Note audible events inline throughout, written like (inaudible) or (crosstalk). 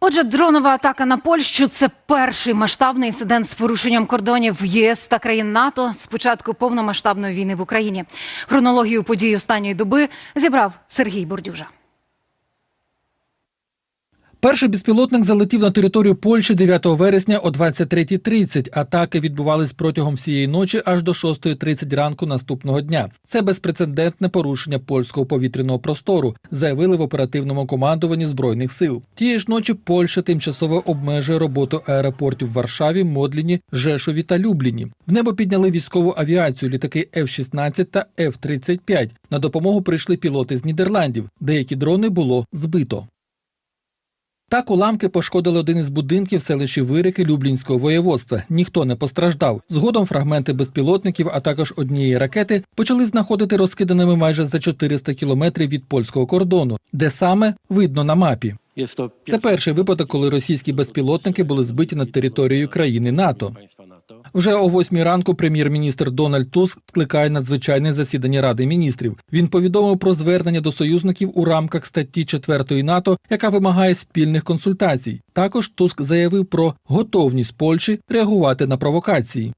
Отже, дронова атака на Польщу це перший масштабний інцидент з порушенням кордонів ЄС та країн НАТО з початку повномасштабної війни в Україні. Хронологію подій останньої доби зібрав Сергій Бордюжа. Перший безпілотник залетів на територію Польщі 9 вересня о 23.30. Атаки відбувались протягом всієї ночі аж до 6.30 ранку наступного дня. Це безпрецедентне порушення польського повітряного простору, заявили в оперативному командуванні збройних сил. Тієї ж ночі Польща тимчасово обмежує роботу аеропортів в Варшаві, Модліні, Жешові та Любліні. В небо підняли військову авіацію, літаки F-16 та F-35. На допомогу прийшли пілоти з Нідерландів. Деякі дрони було збито. Так уламки пошкодили один із будинків селищі Вирики Люблінського воєводства. Ніхто не постраждав. Згодом фрагменти безпілотників, а також однієї ракети, почали знаходити розкиданими майже за 400 кілометрів від польського кордону, де саме видно на мапі. Це перший випадок, коли російські безпілотники були збиті над територією країни НАТО. Вже о восьмій ранку прем'єр-міністр Дональд Туск скликає надзвичайне засідання Ради міністрів. Він повідомив про звернення до союзників у рамках статті 4 НАТО, яка вимагає спільних консультацій. Також Туск заявив про готовність Польщі реагувати на провокації.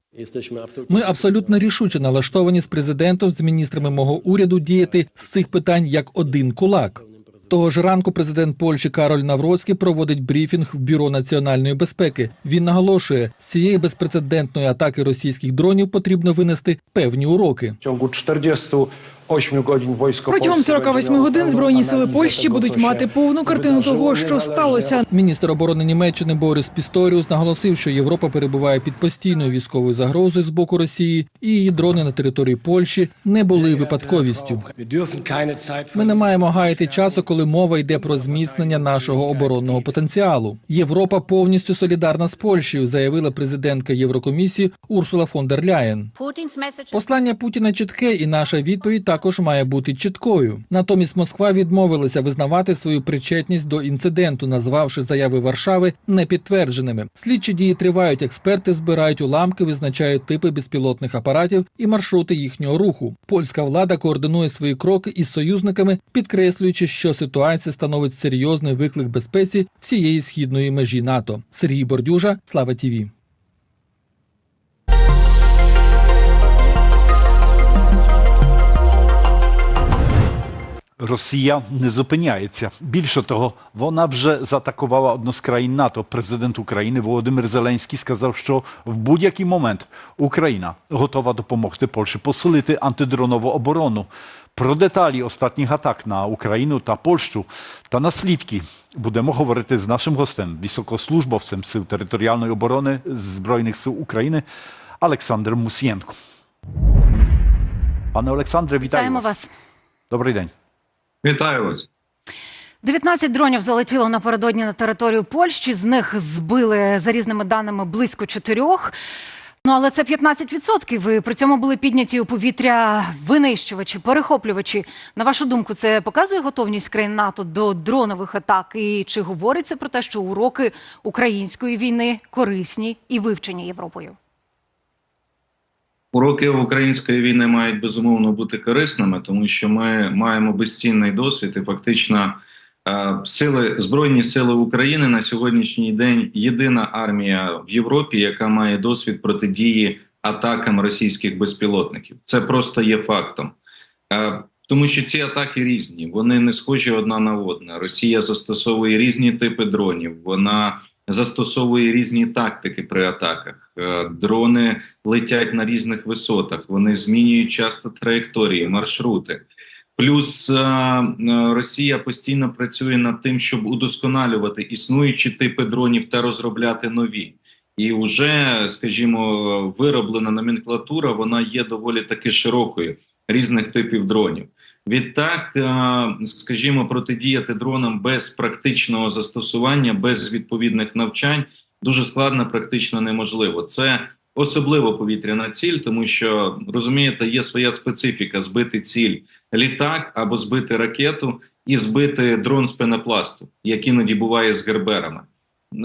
Ми абсолютно рішуче налаштовані з президентом, з міністрами мого уряду діяти з цих питань як один кулак. Того ж ранку президент Польщі Кароль Навроцький проводить брифінг в бюро національної безпеки. Він наголошує, з цієї безпрецедентної атаки російських дронів потрібно винести певні уроки. Чому ciągu 48 godzin wojsko Протягом polskie 48 będzie miało годин збройні сили Польщі будуть мати повну картину того, що сталося. Міністр оборони Німеччини Борис Пісторіус наголосив, що Європа перебуває під постійною військовою загрозою з боку Росії, і її дрони на території Польщі не були випадковістю. Ми не маємо гаяти часу, коли мова йде про зміцнення нашого оборонного потенціалу. Європа повністю солідарна з Польщею, заявила президентка Єврокомісії Урсула фон дер Ляєн. Послання Путіна чітке, і наша відповідь також має бути чіткою. Натомість Москва відмовилася визнавати свою причетність до інциденту, назвавши заяви Варшави непідтвердженими. Слідчі дії тривають. Експерти збирають уламки, визначають типи безпілотних апаратів і маршрути їхнього руху. Польська влада координує свої кроки із союзниками, підкреслюючи, що ситуація становить серйозний виклик безпеці всієї східної межі НАТО. Сергій Бордюжа, Слава Тіві. Росія не зупиняється. Більше того, вона вже заатакувала одну з країн НАТО. Президент України Володимир Зеленський сказав, що в будь-який момент Україна готова допомогти Польщі посилити антидронову оборону. Про деталі останніх атак на Україну та Польщу та наслідки будемо говорити з нашим гостем, високослужбовцем Сил територіальної оборони Збройних сил України Олександром Мусієнко. Пане Олександре, вітаю Вітаємо вас. вас. Добрий день. Вітаю вас. 19 дронів залетіло напередодні на територію Польщі. З них збили за різними даними близько чотирьох. Ну але це 15%. І при цьому були підняті у повітря винищувачі, перехоплювачі. На вашу думку, це показує готовність країн НАТО до дронових атак? І чи говорить це про те, що уроки української війни корисні і вивчені Європою? Уроки української війни мають безумовно бути корисними, тому що ми маємо безцінний досвід, і фактично е, сили збройні сили України на сьогоднішній день єдина армія в Європі, яка має досвід протидії атакам російських безпілотників. Це просто є фактом. Е, Тому що ці атаки різні, вони не схожі одна на одну. Росія застосовує різні типи дронів. Вона застосовує різні тактики при атаках. Е, Дрони летять на різних висотах, вони змінюють часто траєкторії, маршрути. Плюс е, е, Росія постійно працює над тим, щоб удосконалювати існуючі типи дронів та розробляти нові. І вже, скажімо, вироблена номенклатура вона є доволі таки широкою різних типів дронів. Відтак, е, скажімо, протидіяти дронам без практичного застосування, без відповідних навчань дуже складно, практично неможливо. Це особливо повітряна ціль, тому що розумієте, є своя специфіка збити ціль літак або збити ракету і збити дрон з пенопласту, як іноді буває з герберами.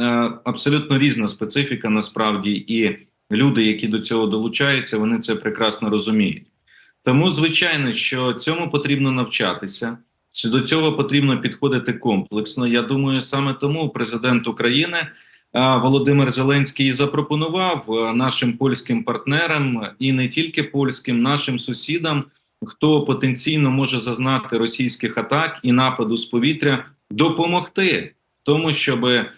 Е, Абсолютно різна специфіка насправді, і люди, які до цього долучаються, вони це прекрасно розуміють. Тому, звичайно, що цьому потрібно навчатися. До цього потрібно підходити комплексно. Я думаю, саме тому президент України Володимир Зеленський запропонував нашим польським партнерам і не тільки польським, нашим сусідам, хто потенційно може зазнати російських атак і нападу з повітря, допомогти тому, щоб е,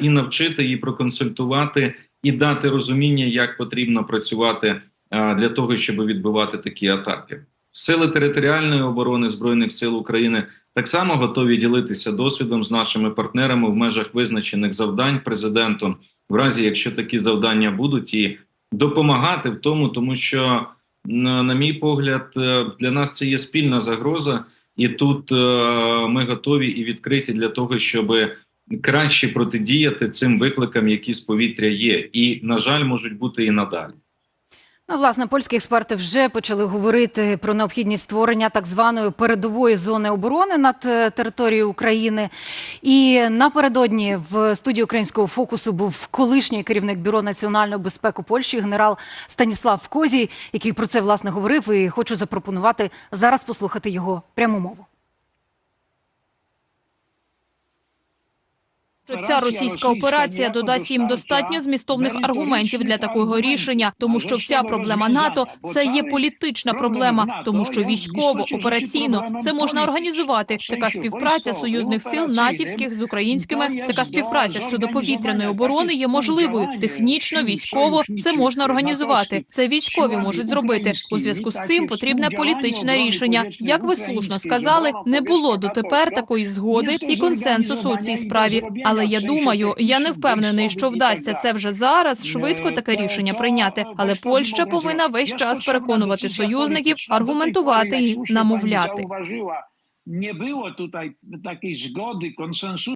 і навчити, і проконсультувати, і дати розуміння, як потрібно працювати для того, щоб відбивати такі атаки. Сили територіальної оборони збройних сил України так само готові ділитися досвідом з нашими партнерами в межах визначених завдань президентом, в разі якщо такі завдання будуть, і допомагати в тому, тому що, на мій погляд, е, для нас це є спільна загроза, і тут е, ми готові і відкриті для того, щоб краще протидіяти цим викликам, які з повітря є, і на жаль, можуть бути і надалі. Ну, власне, польські експерти вже почали говорити про необхідність створення так званої передової зони оборони над е, територією України. І напередодні в студії українського фокусу був колишній керівник бюро національної безпеки Польщі, генерал Станіслав Козій, який про це власне говорив. І хочу запропонувати зараз послухати його пряму мову. Що ця російська операція додасть їм достатньо змістовних аргументів для такого рішення, тому що вся проблема НАТО це є політична проблема, тому що військово операційно це можна організувати. Така співпраця союзних сил натівських з українськими, така співпраця щодо повітряної оборони є можливою. Технічно, військово це можна організувати. Це військові можуть зробити. У зв'язку з цим потрібне політичне рішення. Як ви слушно сказали, не було дотепер такої згоди і консенсусу у цій справі. Але я думаю, я не впевнений, що вдасться це вже зараз швидко таке рішення прийняти. Але Польща повинна весь час переконувати союзників, аргументувати і намовляти. Nie było tutaj takiej zgody, konsensusu.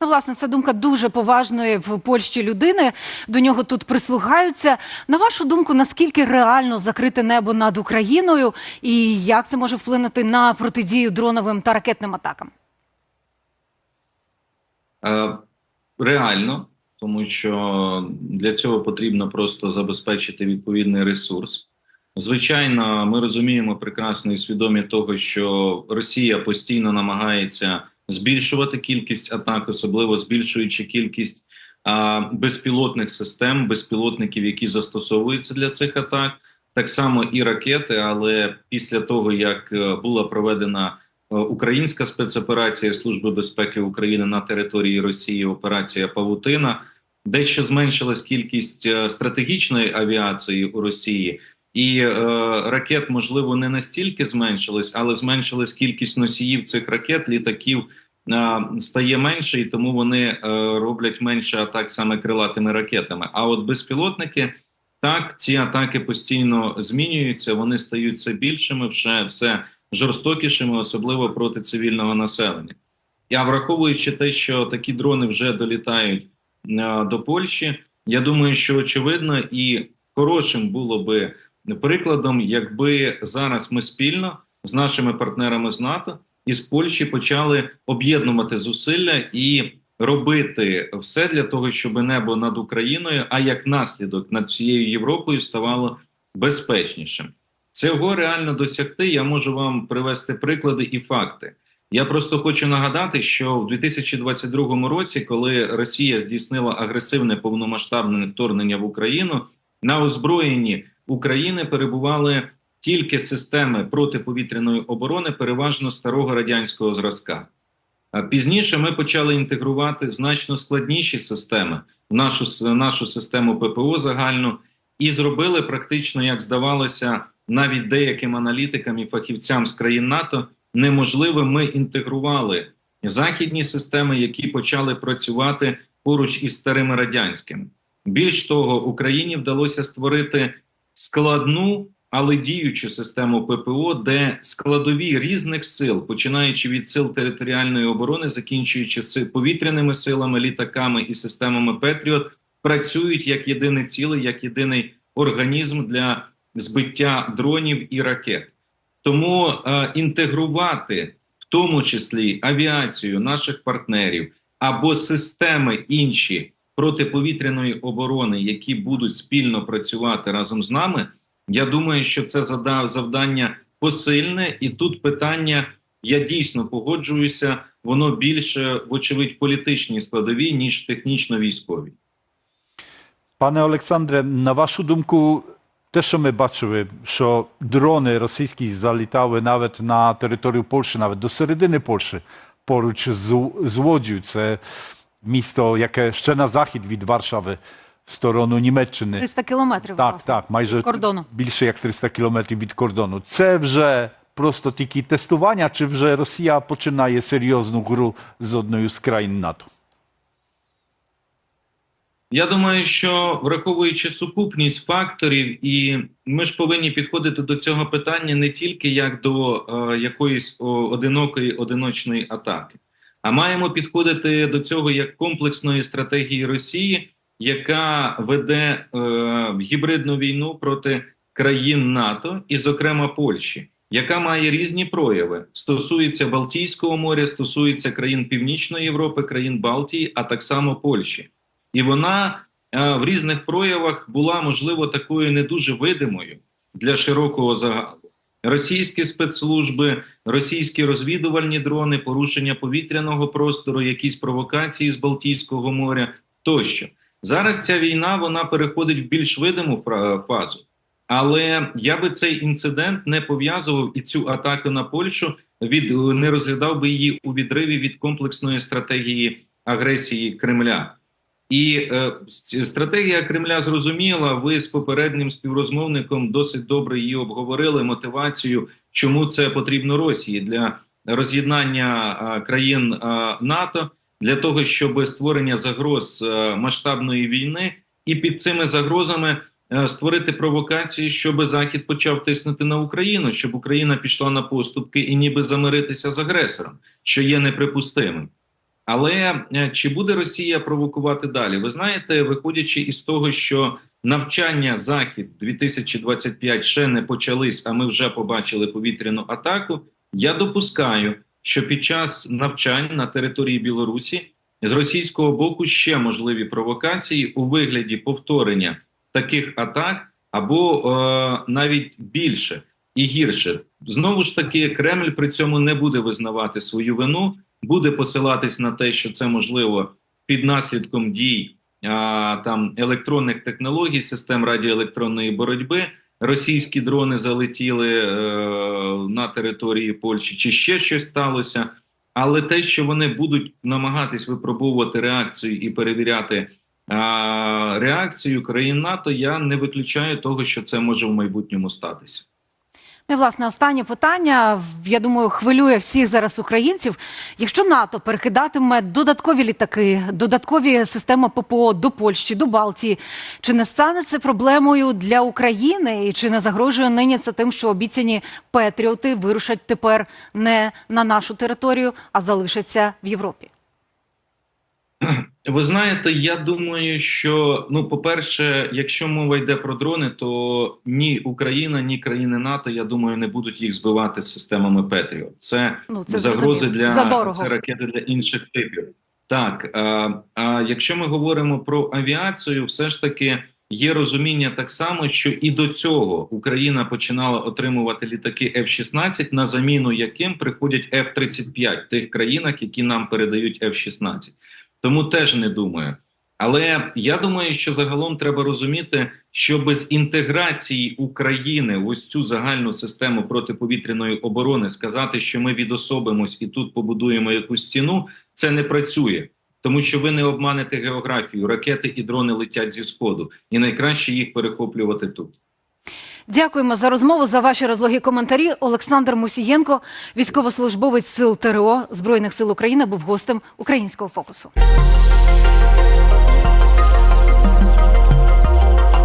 Ну, власне, це думка дуже поважної в Польщі людини. До нього тут прислухаються. На вашу думку, наскільки реально закрити небо над Україною, і як це може вплинути на протидію дроновим та ракетним атакам? Е, Реально, тому що для цього потрібно просто забезпечити відповідний ресурс. Звичайно, ми розуміємо прекрасно і свідомі того, що Росія постійно намагається збільшувати кількість атак, особливо збільшуючи кількість а, безпілотних систем, безпілотників, які застосовуються для цих атак, так само і ракети. Але після того як е, була проведена українська спецоперація Служби безпеки України на території Росії, операція Павутина, дещо зменшилась кількість е, стратегічної авіації у Росії. І е, ракет, можливо, не настільки зменшилось, але зменшилась кількість носіїв цих ракет, літаків е, стає менше, і тому вони е, роблять менше атак саме крилатими ракетами. А от безпілотники, так, ці атаки постійно змінюються, вони стають все більшими, все, все жорстокішими, особливо проти цивільного населення. Я враховуючи те, що такі дрони вже долітають е, до Польщі, я думаю, що очевидно і хорошим було би прикладом, якби зараз ми спільно з нашими партнерами з НАТО і з Польщі почали об'єднувати зусилля і робити все для того, щоб небо над Україною, а як наслідок над всією Європою ставало безпечнішим. Цього реально досягти. Я можу вам привести приклади і факти. Я просто хочу нагадати, що в 2022 році, коли Росія здійснила агресивне повномасштабне вторгнення в Україну, на озброєнні України перебували тільки системи протиповітряної оборони, переважно старого радянського зразка. Пізніше ми почали інтегрувати значно складніші системи в нашу, нашу систему ППО загальну і зробили практично, як здавалося, навіть деяким аналітикам і фахівцям з країн НАТО неможливо. Ми інтегрували західні системи, які почали працювати поруч із старими радянськими. Більш того, Україні вдалося створити складну, але діючу систему ППО, де складові різних сил, починаючи від сил територіальної оборони, закінчуючи повітряними силами, літаками і системами Петріот, працюють як єдине ціле, як єдиний організм для збиття дронів і ракет. Тому е, інтегрувати в тому числі авіацію наших партнерів або системи інші протиповітряної оборони, які будуть спільно працювати разом з нами. Я думаю, що це завдання посильне, і тут питання Я дійсно погоджуюся, воно більше, вочевидь, політичній складовій, ніж технічно-військовій. Пане Олександре, на вашу думку, те, що ми бачили, що дрони російські залітали навіть на територію Польщі, навіть до середини Польщі, поруч з, з Łodzią, це місто, яке ще на захід від Варшави, в сторону Німеччини. 300 кілометрів Так, власне, так, майже від кордону. більше як 300 кілометрів від кордону. Це вже просто тільки тестування, чи вже Росія починає серйозну гру з одною з країн НАТО? Я думаю, що враховуючи сукупність факторів, і ми ж повинні підходити до цього питання не тільки як до е, якоїсь о, одинокої одиночної атаки, а маємо підходити до цього як комплексної стратегії Росії, яка веде е, гібридну війну проти країн НАТО і, зокрема, Польщі, яка має різні прояви. Стосується Балтійського моря, стосується країн Північної Європи, країн Балтії, а так само Польщі. І вона е, в різних проявах була, можливо, такою не дуже видимою для широкого загалу. Російські спецслужби, російські розвідувальні дрони, порушення повітряного простору, якісь провокації з Балтійського моря тощо. Зараз ця війна вона переходить в більш видиму фазу. Але я би цей інцидент не пов'язував і цю атаку на Польщу від не розглядав би її у відриві від комплексної стратегії агресії Кремля. І е, стратегія Кремля зрозуміла. Ви з попереднім співрозмовником досить добре її обговорили. Мотивацію, чому це потрібно Росії для роз'єднання е, країн е, НАТО для того, щоб створення загроз е, масштабної війни, і під цими загрозами е, створити провокації, щоб Захід почав тиснути на Україну, щоб Україна пішла на поступки і ніби замиритися з агресором, що є неприпустимим. Але е, чи буде Росія провокувати далі? Ви знаєте, виходячи із того, що навчання Захід 2025 ще не почались, а ми вже побачили повітряну атаку. Я допускаю, що під час навчань на території Білорусі з російського боку ще можливі провокації у вигляді повторення таких атак, або е, навіть більше і гірше. Знову ж таки, Кремль при цьому не буде визнавати свою вину буде посилатись на те, що це можливо під наслідком дій а, там електронних технологій, систем радіоелектронної боротьби. Російські дрони залетіли е, на території Польщі, чи ще щось сталося. Але те, що вони будуть намагатись випробовувати реакцію і перевіряти а, реакцію країн НАТО, я не виключаю того, що це може в майбутньому статися. Ну, і, власне, останнє питання, я думаю, хвилює всіх зараз українців. Якщо НАТО перекидатиме додаткові літаки, додаткові системи ППО до Польщі, до Балтії, чи не стане це проблемою для України? І чи не загрожує нині це тим, що обіцяні патріоти вирушать тепер не на нашу територію, а залишаться в Європі? (clears throat) Ви знаєте, я думаю, що ну, по-перше, якщо мова йде про дрони, то ні Україна, ні країни НАТО, я думаю, не будуть їх збивати з системами Петріот. Це, Ну, це загрози для Задорого. це ракети для інших типів. Так а, а якщо ми говоримо про авіацію, все ж таки є розуміння так само, що і до цього Україна починала отримувати літаки F-16, на заміну яким приходять F-35 в тих країнах, які нам передають F-16. Тому теж не думаю. Але я думаю, що загалом треба розуміти, що без інтеграції України в ось цю загальну систему протиповітряної оборони сказати, що ми відособимось і тут побудуємо якусь стіну, це не працює. Тому що ви не обманете географію, ракети і дрони летять зі сходу, і найкраще їх перехоплювати тут. Дякуємо за розмову, за ваші розлогі коментарі. Олександр Мусієнко, військовослужбовець сил ТРО Збройних сил України, був гостем українського фокусу.